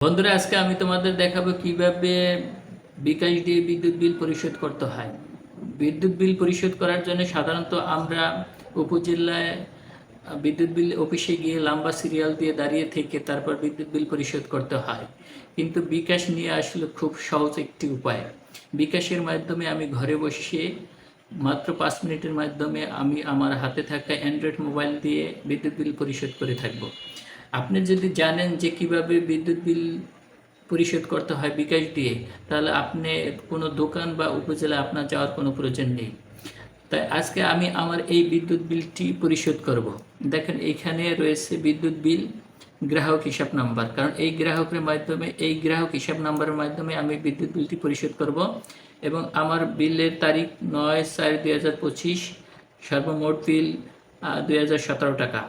বন্ধুরা, আজকে আমি তোমাদের দেখাবো কীভাবে বিকাশ দিয়ে বিদ্যুৎ বিল পরিশোধ করতে হয়। বিদ্যুৎ বিল পরিশোধ করার জন্য সাধারণত আমরা উপজেলায় বিদ্যুৎ বিল অফিসে গিয়ে লম্বা সিরিয়াল দিয়ে দাঁড়িয়ে থেকে তারপর বিদ্যুৎ বিল পরিশোধ করতে হয়। কিন্তু বিকাশ নিয়ে আসলে খুব সহজ একটি উপায়। বিকাশের মাধ্যমে আমি ঘরে বসে মাত্র পাঁচ মিনিটের মাধ্যমে আমি আমার হাতে থাকা অ্যান্ড্রয়েড মোবাইল দিয়ে বিদ্যুৎ বিল পরিশোধ করে থাকব। আপনি যদি জানেন যে কীভাবে বিদ্যুৎ বিল পরিশোধ করতে হয় বিকাশ দিয়ে, তাহলে আপনি কোনো দোকান বা উপজেলা আপনার যাওয়ার কোনো প্রয়োজন নেই। তাই আজকে আমি আমার এই বিদ্যুৎ বিলটি পরিশোধ করব। দেখেন এইখানে রয়েছে বিদ্যুৎ বিল গ্রাহক হিসাব নাম্বার। কারণ এই গ্রাহকের মাধ্যমে, এই গ্রাহক হিসাব নাম্বারের মাধ্যমে আমি বিদ্যুৎ বিলটি পরিশোধ করব এবং আমার বিলের তারিখ নয় চার দুই হাজার পঁচিশ, সর্বমোট বিল দুই হাজার সতেরো টাকা।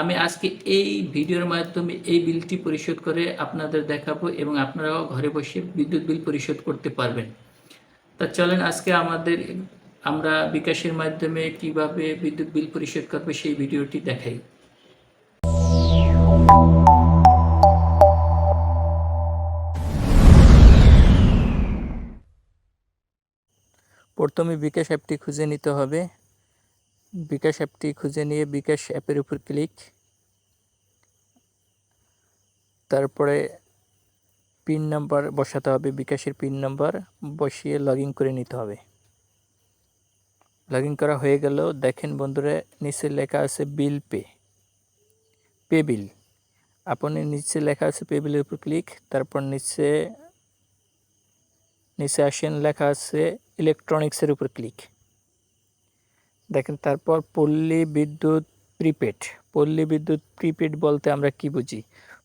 আমি আজকে এই ভিডিওর মাধ্যমে এই বিলটি পরিশোধ করে আপনাদের দেখাবো এবং আপনারাও ঘরে বসে বিদ্যুৎ বিল পরিশোধ করতে পারবেন। তা চলেন আজকে আমাদের আমরা বিকাশের মাধ্যমে কীভাবে বিদ্যুৎ বিল পরিশোধ করবে সেই ভিডিওটি দেখাই। প্রথমে বিকাশ অ্যাপটি খুঁজে নিতে হবে। বিকাশ অ্যাপটি খুঁজে নিয়ে বিকাশ অ্যাপের উপর ক্লিক। তারপরে পিন নাম্বার বসাতে হবে, বিকাশের পিন নাম্বার বসিয়ে লগ করে নিতে হবে। লগ করা হয়ে গেল। দেখেন বন্ধুরা, নিচে লেখা আছে বিল পে। পে বিল। আপনি নিচে লেখা আছে পে বিলের উপর ক্লিক। তারপর নিচে নিচে আসেন, লেখা আছে ইলেকট্রনিক্সের উপর ক্লিক। দেখেন, তারপর পল্লী বিদ্যুৎ প্রিপেড। পল্লী বিদ্যুৎ প্রিপেড বলতে আমরা কি বুঝি?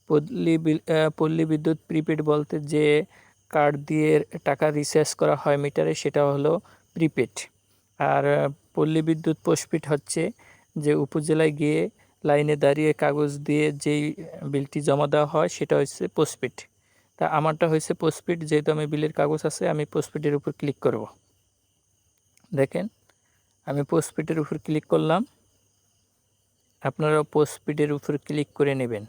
পল্লী পল্লী বিদ্যুৎ প্রিপেড বলতে যে কার্ড দিয়ে টাকা রিচার্জ করা হয় মিটারে, সেটা হলো প্রিপেড। আর পল্লী বিদ্যুৎ পোস্টপেড হচ্ছে যে উপজেলায় গিয়ে লাইনে দাঁড়িয়ে কাগজ দিয়ে যেই বিলটি জমা দেওয়া হয়, সেটা হচ্ছে পোস্টপেড। তা আমারটা হয়েছে পোস্টপেড, যেহেতু আমি বিলের কাগজ আছে, আমি পোস্টপেডের উপর ক্লিক করব। দেখেন আমি পোস্টপেডের উপর ক্লিক করলাম। আপনারাও পোস্টপেডের উপর ক্লিক করে নেবেন।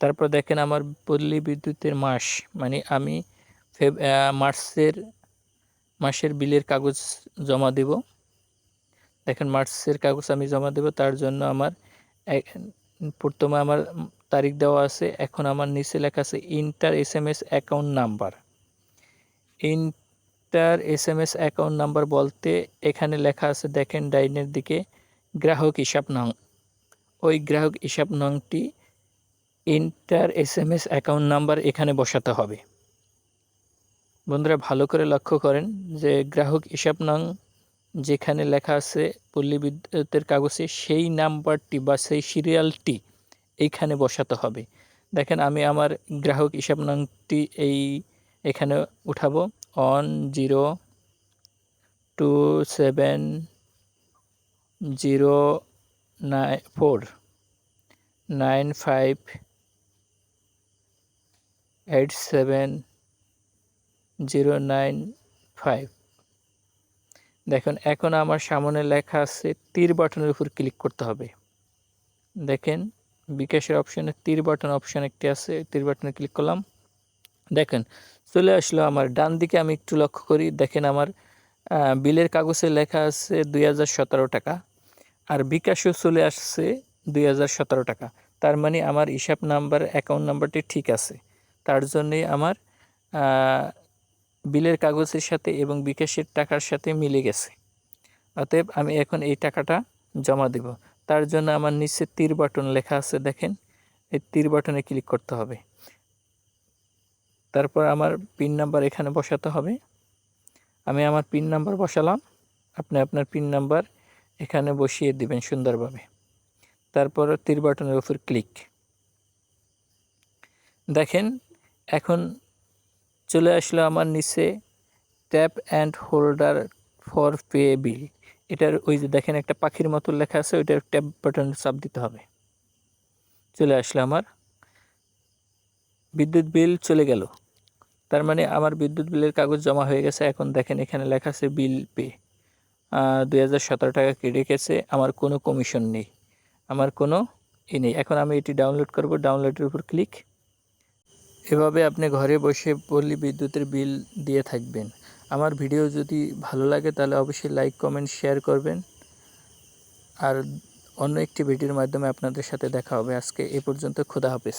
তারপর দেখেন আমার পল্লী বিদ্যুতের মাস মানে আমি মার্চের, মাসের বিলের কাগজ জমা দেব। দেখেন মার্চের কাগজ আমি জমা দেব, তার জন্য আমার প্রথমে আমার তারিখ দেওয়া আছে, এখন আমার নিচে লেখা আছে inter S M S account number inter S M S account number বলতে এখানে লেখা আছে, দেখেন ডাইনের দিকে, গ্রাহক হিসাব নং। ওই গ্রাহক হিসাব নংটি inter S M S account number এখানে বসাতে হবে। বন্ধুরা, ভালো করে লক্ষ্য করেন যে গ্রাহক হিসাব নং যেখানে লেখা আছে পল্লী বিদ্যুতের কাগজে, সেই নাম্বারটি বা সেই সিরিয়ালটি এইখানে বসাতে হবে। দেখেন, আমি আমার গ্রাহক হিসাব নংটি এই এখানে উঠাবো। One zero two seven zero nine four, nine five eight seven zero nine five. দেখুন, এখন আমার সামনে লেখা আছে তীর বাটনের উপর ক্লিক করতে হবে। দেখেন, বিকাশের অপশানে তীর বাটন অপশান একটি আছে, তীর বাটনে ক্লিক করলাম। দেখেন চলে আসলো আমার। ডান দিকে আমি একটু লক্ষ্য করি, দেখেন আমার বিলের কাগজে লেখা আছে দুই হাজার সতেরো টাকা আর বিকাশও চলে আসছে দুই হাজার সতেরো টাকা। তার মানে আমার হিসাব নাম্বার অ্যাকাউন্ট নাম্বারটি ঠিক আছে। তার জন্যে আমার বিলের কাগজের সাথে এবং বিকাশের টাকার সাথে মিলে গেছে। অতএব আমি এখন এই টাকাটা জমা দেব। তার জন্য আমার নিচে তীর বাটন লেখা আছে, দেখেন। এই তীর বাটনে ক্লিক করতে হবে। তারপর আমার পিন নাম্বার এখানে বসাতে হবে। আমি আমার পিন নাম্বার বসালাম। আপনি আপনার পিন নাম্বার এখানে বসিয়ে দিবেন সুন্দরভাবে। তারপর তীর বাটনের উপর ক্লিক দেখেন, এখন চলে আসলো আমার নিচে tap and holder for pay bill এটার ওই যে দেখেন একটা পাখির মতো লেখা আছে, ওইটার ট্যাপ বাটন চাপ দিতে হবে। চলে আসলো আমার। বিদ্যুৎ বিল চলে গেল। তার মানে আমার বিদ্যুৎ বিলের কাগজ জমা হয়ে গেছে। এখন দেখেন এখানে লেখা আছে বিল পে। দুই হাজার সতেরো টাকা কেটে গেছে আমার কোনো কমিশন নেই। আমার কোনো এই নেই। এখন আমি এটি ডাউনলোড করব। ডাউনলোডের উপর ক্লিক। এভাবে আপনি ঘরে বসে পল্লী বিদ্যুতের বিল দিয়ে থাকবেন। আমার ভিডিও যদি ভালো লাগে তাহলে অবশ্যই লাইক, কমেন্ট, শেয়ার করবেন। আর অন্য একটি ভিডিওর মাধ্যমে আপনাদের সাথে দেখা হবে। আজকে এ পর্যন্ত খোদা হাফেজ।